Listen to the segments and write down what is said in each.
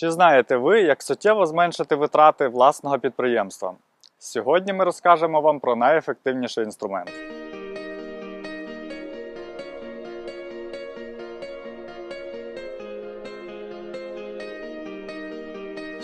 Чи знаєте ви, як суттєво зменшити витрати власного підприємства? Сьогодні ми розкажемо вам про найефективніший інструмент.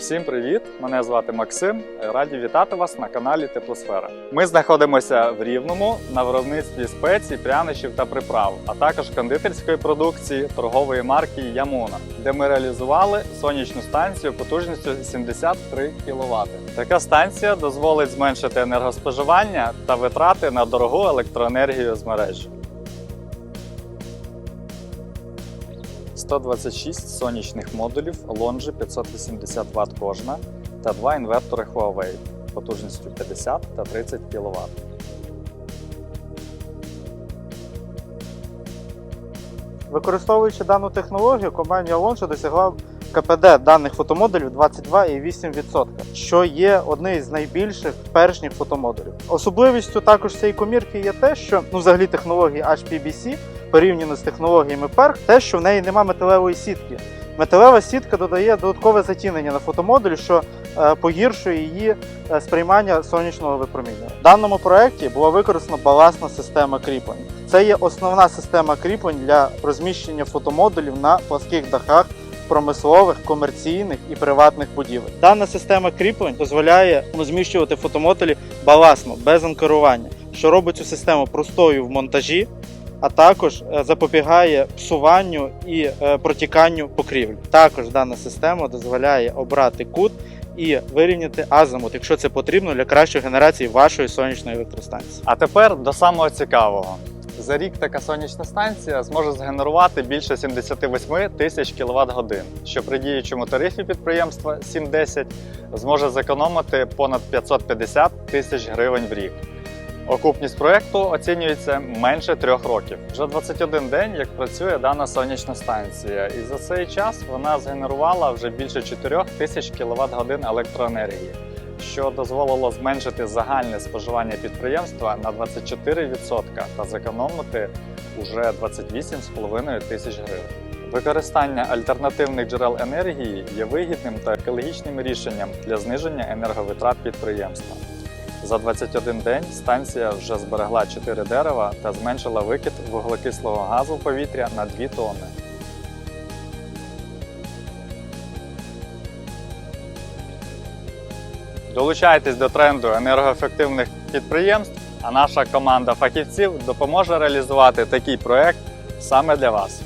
Всім привіт! Мене звати Максим. Раді вітати вас на каналі Теплосфера. Ми знаходимося в Рівному на виробництві спецій, прянощів та приправ, а також кондитерської продукції торгової марки Ямуна, де ми реалізували сонячну станцію потужністю 73 кВт. Така станція дозволить зменшити енергоспоживання та витрати на дорогу електроенергію з мережі. 126 сонячних модулів Longi 580 Вт кожна та два інвертори Huawei потужністю 50 та 30 кВт. Використовуючи дану технологію, компанія Launch досягла КПД даних фотомодулів 22,8%, що є одним з найбільших першніх фотомодулів. Особливістю також цієї комірки є те, що ну, взагалі технології HPBC порівняно з технологіями PERC, те, що в неї немає металевої сітки. Металева сітка додає додаткове затінення на фотомодуль, що е, погіршує її е, сприймання сонячного випромінювання. В даному проєкті була використана балансна система кріплень. Це є основна система кріплень для розміщення фотомодулів на пласких дахах промислових, комерційних і приватних будівель. Дана система кріплень дозволяє розміщувати фотомодулі баласно, без анкерування, що робить цю систему простою в монтажі, а також е, запобігає псуванню і е, протіканню покрівель. Також дана система дозволяє обрати кут і вирівняти азимут, якщо це потрібно для кращої генерації вашої сонячної електростанції. А тепер до самого цікавого. За рік така сонячна станція зможе згенерувати більше 78 тисяч кВт годин, що при діючому тарифі підприємства 7.10 зможе зекономити понад 550 тисяч гривень в рік. Окупність проєкту оцінюється менше трьох років. Вже 21 день, як працює дана сонячна станція, і за цей час вона згенерувала вже більше 4 тисяч кВт годин електроенергії, що дозволило зменшити загальне споживання підприємства на 24% та зекономити уже 28,5 тисяч гривень. Використання альтернативних джерел енергії є вигідним та екологічним рішенням для зниження енерговитрат підприємства. За 21 день станція вже зберегла 4 дерева та зменшила викид вуглекислого газу в повітря на 2 тонни. Долучайтесь до тренду енергоефективних підприємств, а наша команда фахівців допоможе реалізувати такий проект саме для вас.